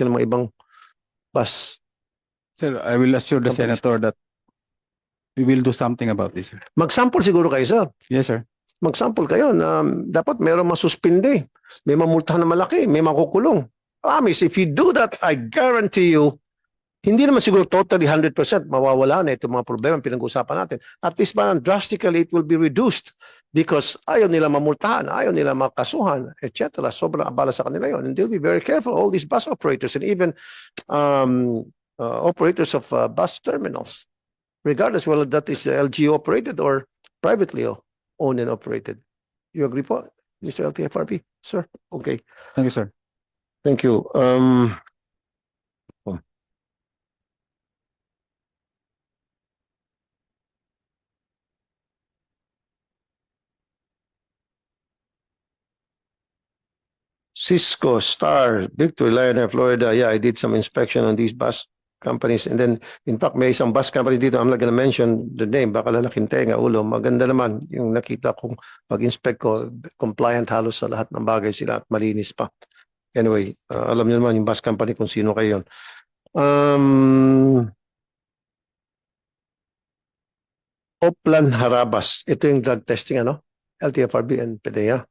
ng mga ibang bus. Sir, I will assure the Companies. senator that we will do something about this, sir. Mag-sample siguro kayo, sir. Yes, sir. Mag-sample kayo na dapat meron masuspinde. May mamultahan na malaki, may makukulong. Promise, if you do that, I guarantee you, hindi naman siguro totally 100% mawawala na itong mga problema pinag-uusapan natin. At least parang drastically it will be reduced because ayaw nila mamultahan, ayaw nila makasuhan, etc. Sobrang abala sa kanila yon. And they'll be very careful, all these bus operators and even um, uh, operators of uh, bus terminals, regardless whether that is LGU operated or privately owned and operated. You agree po, Mr. LTFRB? Sir? Okay, Thank you, sir. thank you. Um, Cisco, Star, Victory, Lion Air, Florida. Yeah, I did some inspection on these bus companies. And then, in fact, may isang bus company dito. I'm not gonna mention the name. Baka lalaking tenga, ulo. Maganda naman yung nakita kong pag-inspect ko. Compliant halos sa lahat ng bagay sila at malinis pa. Anyway, uh, alam niyo naman yung bus company kung sino kayo yun. Um, Oplan Harabas. Ito yung drug testing, ano? LTFRB and PDEA.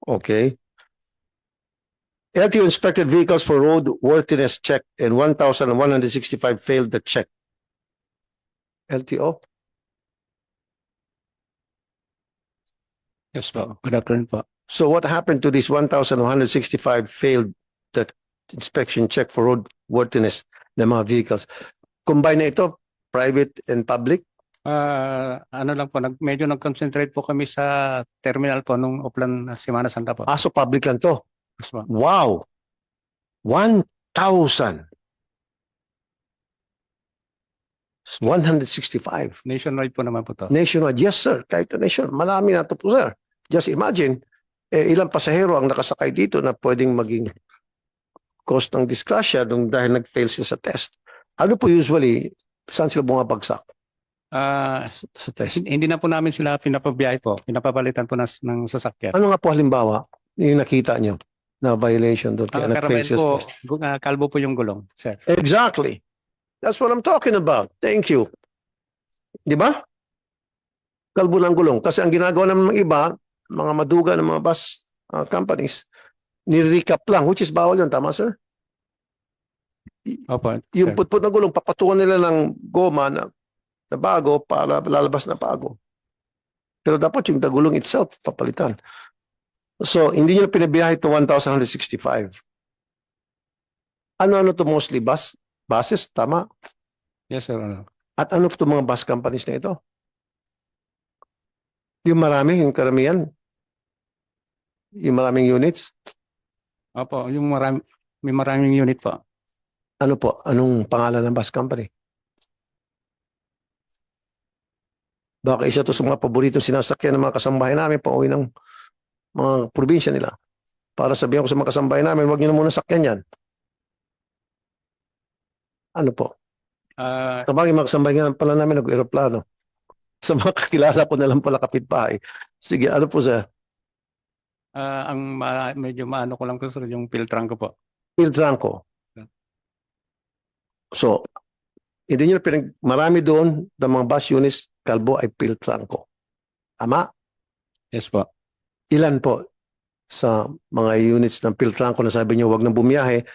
Okay. LTO inspected vehicles for road worthiness check and 1,165 failed the check. LTO? Yes, po. Good afternoon po. So what happened to this 1,165 failed that inspection check for road worthiness ng mga vehicles? Combine na ito, private and public? Ah, ano lang po, nag, medyo nag-concentrate po kami sa terminal po nung Uplan Semana Santa po. Ah, so public lang to. Yes. Wow! 1,000. 165. Nationwide po naman po to. Nationwide, yes sir. Kahit nation, marami na to po sir. Just imagine, eh, ilang pasahero ang nakasakay dito na pwedeng maging cause ng disgrasya nung dahil nag-fail sila sa test. Ano po usually, saan sila bumabagsak Ah, sa, test? hin- hindi na po namin sila pinapabiyahe po. Pinapapalitan po ng, ng sasakyan. Ano nga po halimbawa, yung nakita nyo na violation doon kaya Ang po, gu- ah, kalbo po yung gulong, sir. Exactly. That's what I'm talking about. Thank you. Di ba? Kalbo ng gulong. Kasi ang ginagawa ng mga iba, mga maduga ng mga bus uh, companies, ni-recap lang, which is bawal yun. Tama, sir? Opo, Yung sir. putput na gulong, papatungan nila ng goma na, na bago para lalabas na bago. Pero dapat yung dagulong itself, papalitan. So, hindi nyo pinabiyahe ito 1,165. Ano-ano to mostly? Bus? Buses? Tama? Yes, sir. Ano. At ano itong mga bus companies na ito? Yung marami, yung karamihan? Yung maraming units? Opo, yung marami, may maraming unit po. Ano po? Anong pangalan ng bus company? Baka isa to sa mga paboritong sinasakyan ng mga kasambahay namin pa uwi ng mga probinsya nila. Para sabihan ko sa mga kasambahay namin, huwag niyo na muna sakyan yan. Ano po? Ah, Sabagay mga kasambahay pala namin nag-aeroplano. Sa mga kakilala ko na lang pala kapitbahay. Sige, ano po sir? ah, ang ma- medyo maano ko lang po, sir, yung filtran ko po. Phil Franco. So, hindi nyo pinag, marami doon ng mga bus units, kalbo ay Phil Franco. Tama? Yes po. Ilan po sa mga units ng Phil Franco na sabi nyo, wag nang bumiyahe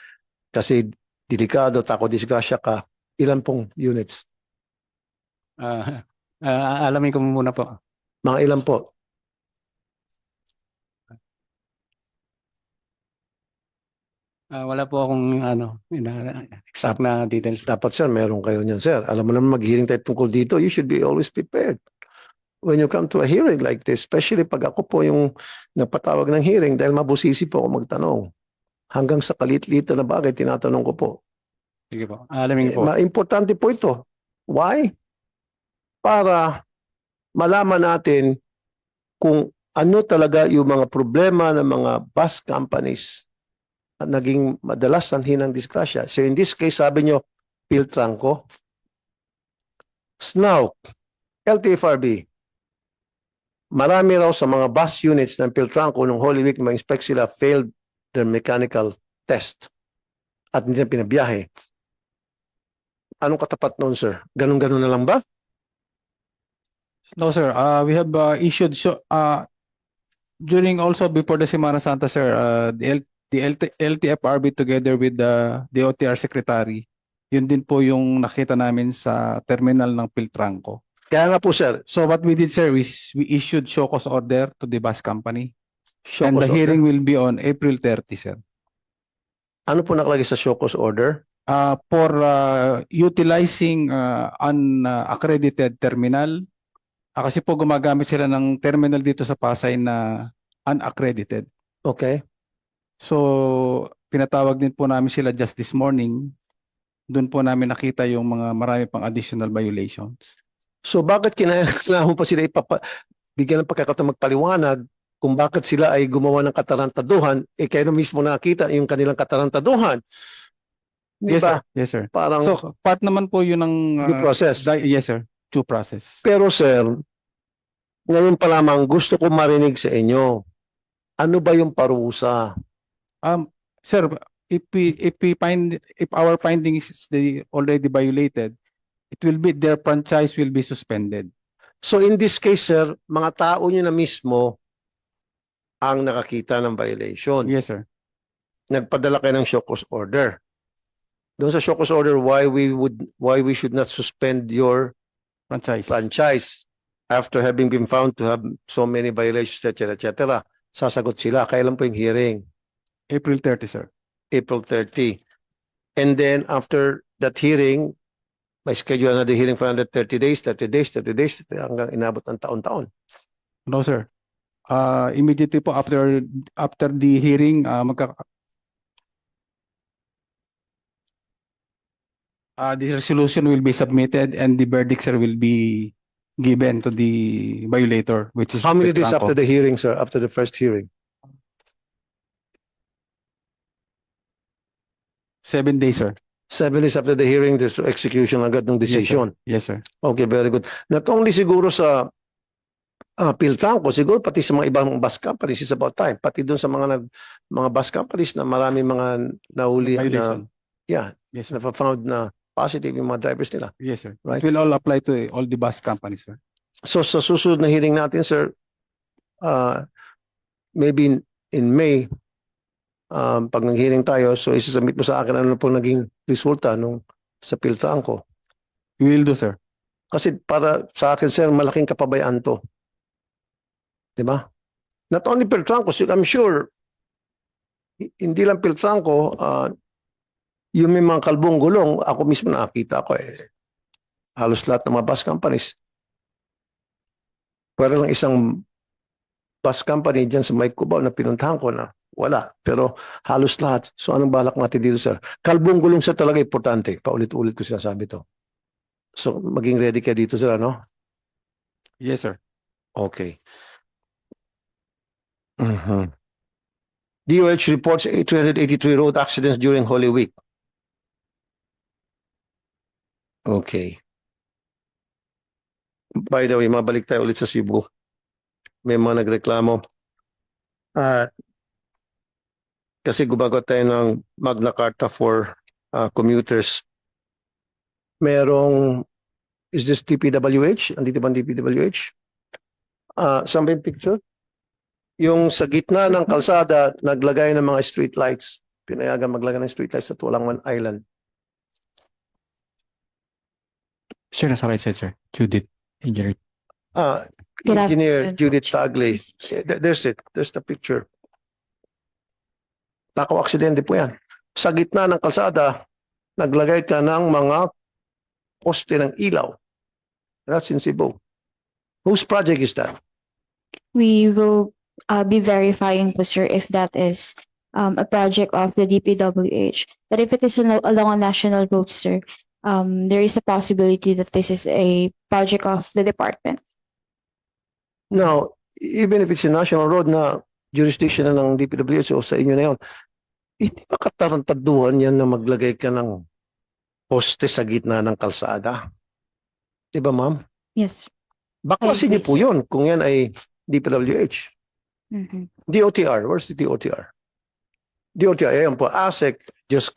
kasi delikado, tako disgrasya ka. Ilan pong units? Ah, ah, alamin ko muna po. Mga ilan po? Ah, wala po akong ano, ina- exact na details. Dapat sir, meron kayo niyan sir. Alam mo naman mag-hearing tayo tungkol dito, you should be always prepared. When you come to a hearing like this, especially pag ako po yung nagpatawag ng hearing dahil mabusisi po ako magtanong. Hanggang sa kalit-lito na bagay, tinatanong ko po. Sige po. Alamin po. Ma- importante po ito. Why? Para malaman natin kung ano talaga yung mga problema ng mga bus companies at naging madalas sanhin ng disgrasya. So in this case, sabi nyo, Piltranco. Now, LTFRB, marami raw sa mga bus units ng Piltranco nung Holy Week ma-inspect sila failed their mechanical test. at hindi na pinabiyahe. Anong katapat noon, sir? Ganun-ganun na lang ba? No, sir. Uh, we have uh, issued so uh, during also before the Semana Santa, sir. Uh, the L the LT, LTFRB together with the the OTR secretary. Yun din po yung nakita namin sa terminal ng Piltranco. Kaya nga po, sir, So what we did, sir, is we issued show cause order to the bus company. show and cause the order. hearing will be on April 30, sir. Ano po nakalagay sa show cause order? Uh, for uh, utilizing uh, unaccredited terminal. Ah, kasi po gumagamit sila ng terminal dito sa Pasay na unaccredited. Okay. So, pinatawag din po namin sila just this morning. Doon po namin nakita yung mga marami pang additional violations. So bakit kinailangan pa sila ipapa, bigyan ng pagkakataon magpaliwanag kung bakit sila ay gumawa ng katarantaduhan, eh kayo na mismo nakita yung kanilang katarantaduhan. Di Yes, ba? sir. Yes, sir. Parang So, part naman po yun ng... uh, due process. yes, sir. Due process. Pero sir, ngayon pa lamang gusto ko marinig sa inyo, ano ba yung parusa? Um, sir, if we, if we find, if our findings is already violated, it will be, their franchise will be suspended. So in this case, sir, mga tao nyo na mismo ang nakakita ng violation. Yes, sir. Nagpadala kayo ng show cause order. Doon sa show cause order, why we would, why we should not suspend your Franchise. franchise after having been found to have so many violations, etc., etc. Sasagot sila. Kailan po yung hearing? April 30, sir. April 30. And then after that hearing, may schedule another hearing for another 30 days, 30 days, 30 days, hanggang inabot ng taon-taon. No, sir. Uh, immediately po after after the hearing, uh, magka uh, the resolution will be submitted and the verdict, sir, will be given to the violator, which is How many days after the hearing, sir? After the first hearing? Seven days, sir. Seven days after the hearing, there's execution agad ng Yes, sir. decision. Yes, sir. Okay, very good. Not only siguro sa uh, Piltranco, siguro pati sa mga ibang bus companies, it's about time. Pati doon sa mga nag, mga bus companies na marami mga nahuli na, yeah, Yes, sir. na-found na positive yung mga drivers nila. Yes, sir. Right. It will all apply to all the bus companies, sir. So sa susunod na hearing natin, sir, uh, maybe in, in May, um, pag nag-hearing tayo, so isasubmit mo sa akin ano po naging resulta nung sa Piltranco. We will do, sir. Kasi para sa akin, sir, malaking kapabayaan to. Di ba? Not only Piltranco, I'm sure, hi- hindi lang Piltranco, uh, yung may mga kalbong gulong, ako mismo nakakita ko eh. Halos lahat ng mga bus companies. Pero lang isang bus company dyan sa Mike Cubao na pinuntahan ko na wala. Pero halos lahat. So anong balak natin dito, sir? Kalbong gulong sir talaga importante. Paulit-ulit ko sinasabi to. So maging ready ka dito, sir, ano? Yes, sir. Okay. Mhm. DOH reports 383 road accidents during Holy Week. Okay. By the way, mabalik tayo ulit sa Cebu. May mga nagreklamo. At kasi gumagawa tayo ng Magna Carta for uh, commuters. Merong, is this DPWH? Andito ba ang DPWH? Ah, saan ba yung picture? Yung sa gitna ng kalsada, naglagay ng mga street lights. Pinayagan maglagay ng street lights at walang man island. Sir, nasa right side, sir. Judith, engineer. Ah, Good Engineer afternoon. Judith Tagley. Eh, th- There's it. There's the picture. Takaw aksidente po yan. Sa gitna ng kalsada, naglagay ka ng mga poste ng ilaw. That's in Cebu. Whose project is that? We will uh, be verifying po, sir, if that is um, a project of the DPWH. But if it is al- along a national road, sir, um, there is a possibility that this is a project of the department. Now, even if it's a national road na jurisdiction na ng DPWH o sa inyo na yun, hindi ba katarantaduhan yan na maglagay ka ng poste sa gitna ng kalsada? Di ba, ma'am? Yes. Baklasin niyo po yun kung yan ay DPWH. Mhm. DOTR, where's the DOTR? DOTR, ayan po, ASEC just